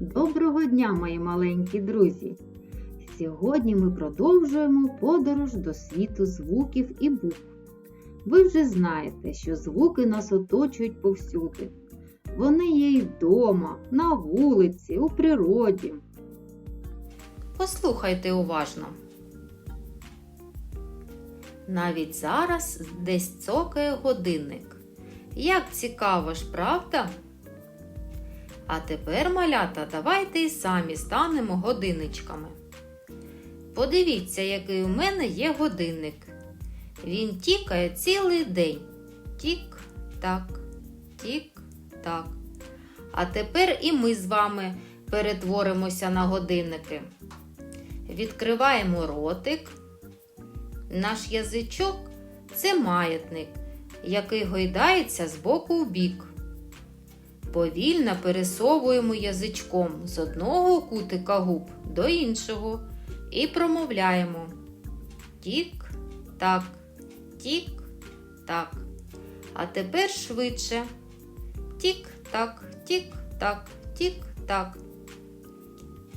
Доброго дня, мої маленькі друзі! Сьогодні ми продовжуємо подорож до світу звуків і букв. Ви вже знаєте, що звуки нас оточують повсюди. Вони є і вдома, на вулиці, у природі. Послухайте уважно. Навіть зараз десь цокає годинник. Як цікаво ж, правда? А тепер, малята, давайте і самі станемо годинничками. Подивіться, який у мене є годинник. Він тікає цілий день. Тік-так, тік-так. А тепер і ми з вами перетворимося на годинники. Відкриваємо ротик. Наш язичок це маятник, який гойдається з боку в бік. Повільно пересовуємо язичком з одного кутика губ до іншого і промовляємо тік-так, тік-так. А тепер швидше. Тік-так, тік-так, тік-так.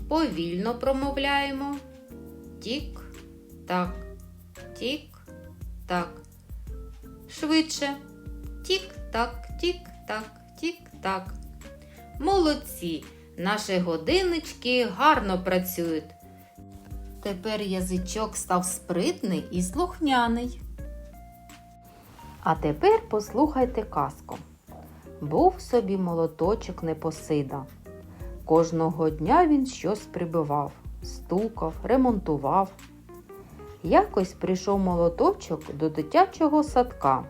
Повільно промовляємо. Тік-так, тік-так. Швидше. Тік-так, тік-так, тік-так. Молодці! Наші годиннички гарно працюють. Тепер язичок став спритний і слухняний. А тепер послухайте казку. Був собі молоточок Непосида. Кожного дня він щось прибивав, стукав, ремонтував. Якось прийшов молоточок до дитячого садка.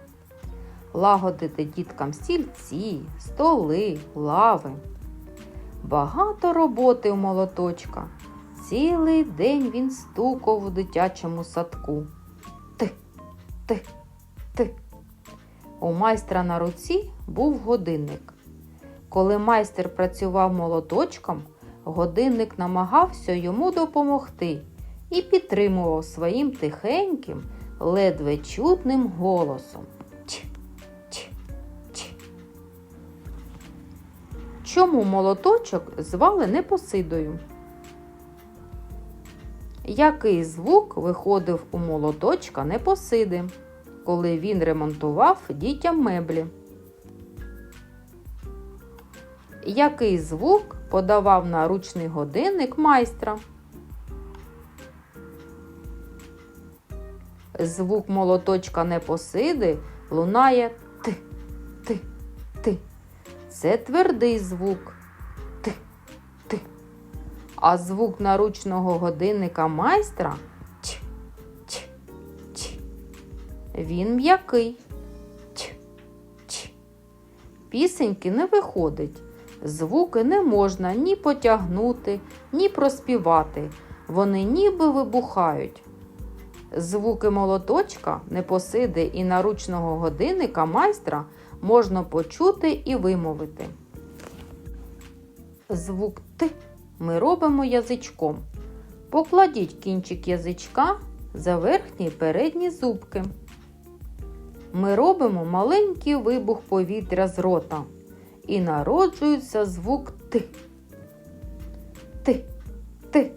Лагодити діткам стільці, столи, лави. Багато роботи у молоточка. Цілий день він стукав у дитячому садку. Ти, ти, ти. У майстра на руці був годинник. Коли майстер працював молоточком, годинник намагався йому допомогти і підтримував своїм тихеньким, ледве чутним голосом. Чому молоточок звали Непосидою? Який звук виходив у молоточка Непосиди, коли він ремонтував дітям меблі? Який звук подавав наручний годинник майстра? Звук молоточка Непосиди лунає ти. Це твердий звук. Ти, ти. А звук наручного годинника майстра ч, ч, ч. Він м'який. Ч, ч. Пісеньки не виходить. Звуки не можна ні потягнути, ні проспівати. Вони ніби вибухають. Звуки молоточка, непосиди і наручного годинника майстра можна почути і вимовити. Звук Т ми робимо язичком. Покладіть кінчик язичка за верхні передні зубки. Ми робимо маленький вибух повітря з рота і народжується звук Т. Т. Т.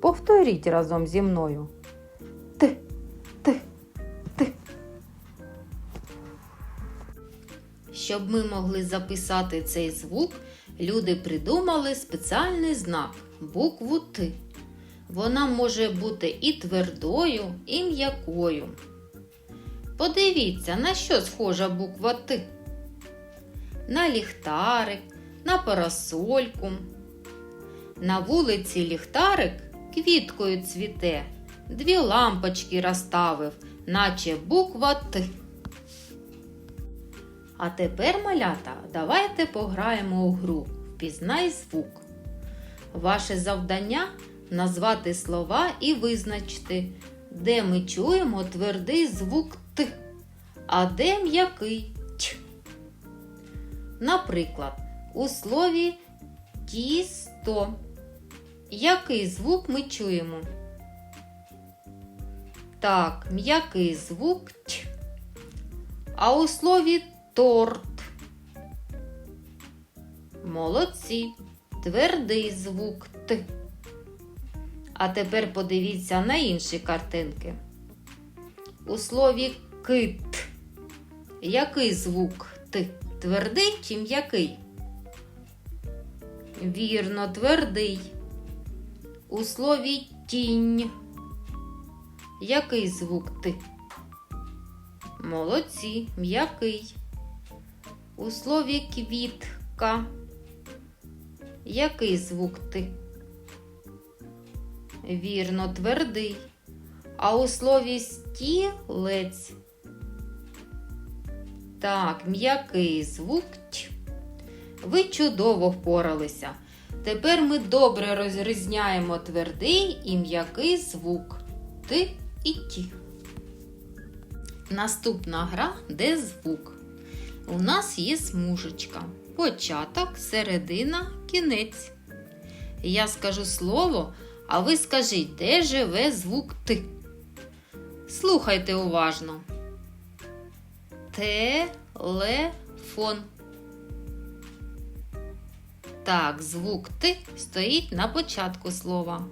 Повторіть разом зі мною. Т. Т. Щоб ми могли записати цей звук, люди придумали спеціальний знак букву Т. Вона може бути і твердою, і м'якою. Подивіться, на що схожа буква Т на ліхтарик, на парасольку. На вулиці ліхтарик квіткою цвіте, дві лампочки розставив, наче буква Т. А тепер, малята, давайте пограємо у гру Впізнай звук. Ваше завдання назвати слова і визначити, де ми чуємо твердий звук Т, а де м'який Ч. Наприклад, у слові тісто. Який звук ми чуємо? Так, м'який звук Ч. А у слові торт. Молодці. твердий звук Т. А тепер подивіться на інші картинки. У слові кит. Який звук Т? Твердий чи м'який? Вірно, твердий. У слові тінь. Який звук Т? Молодці, м'який. У слові квітка. Який звук Т? Вірно, твердий. А у слові стілець. Так, м'який звук Ч. Ви чудово впоралися. Тепер ми добре розрізняємо твердий і м'який звук Т і Т. Наступна гра де звук. У нас є смужечка. Початок, середина, кінець. Я скажу слово, а ви скажіть, де живе звук Т. Слухайте уважно. Телефон. Так, звук Т стоїть на початку слова.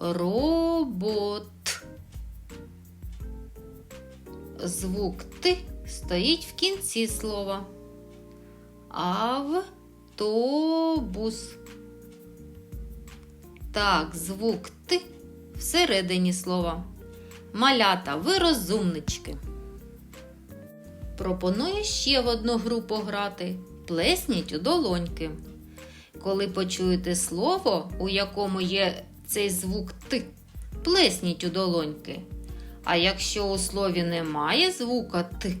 Робот. Звук Т стоїть в кінці слова. Автобус. Так, звук Т всередині слова. Малята, ви розумнички. Пропоную ще в одну гру пограти. Плесніть у долоньки. Коли почуєте слово, у якому є цей звук Т, плесніть у долоньки. А якщо у слові немає звука Т,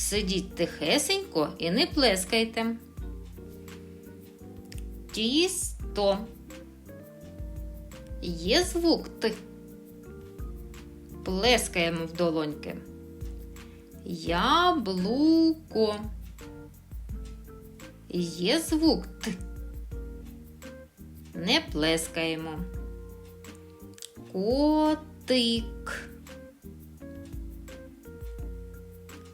сидіть тихесенько і не плескайте. Тісто. Є звук Т. Плескаємо в долоньки. Яблуко. Є звук Т. Не плескаємо. Котик.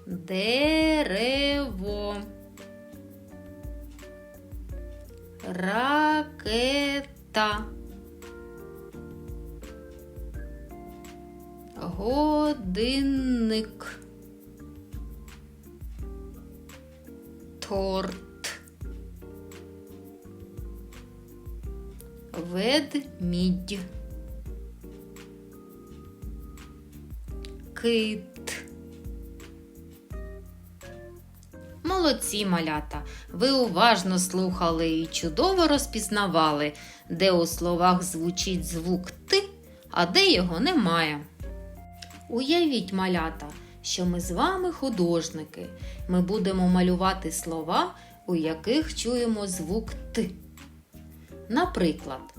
Дерево. Ракета. Годинник. Торт. Ведмідь. Кит. Молодці малята! Ви уважно слухали і чудово розпізнавали, де у словах звучить звук Т, а де його немає. Уявіть, малята, що ми з вами художники. Ми будемо малювати слова, у яких чуємо звук Т. Наприклад,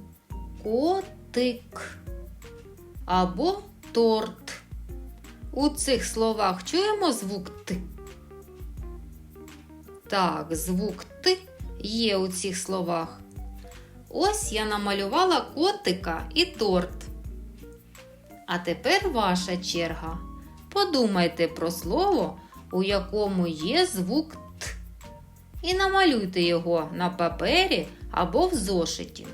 котик або торт. У цих словах чуємо звук Т. Так, звук Т є у цих словах. Ось я намалювала котика і торт. А тепер ваша черга. Подумайте про слово, у якому є звук Т. І намалюйте його на папері або в зошиті.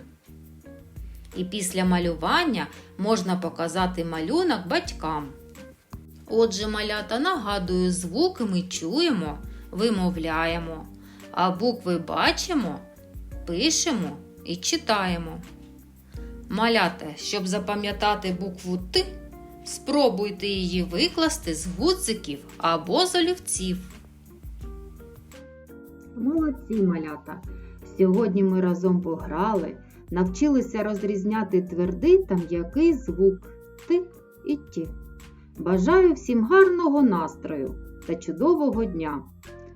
І після малювання можна показати малюнок батькам. Отже, малята нагадую, звуки ми чуємо, вимовляємо, а букви бачимо, пишемо і читаємо. Малята, щоб запам'ятати букву Т, спробуйте її викласти з гудзиків або з олівців. Молодці малята! Сьогодні ми разом пограли, навчилися розрізняти твердий та м'який звук Т і Т. Бажаю всім гарного настрою та чудового дня!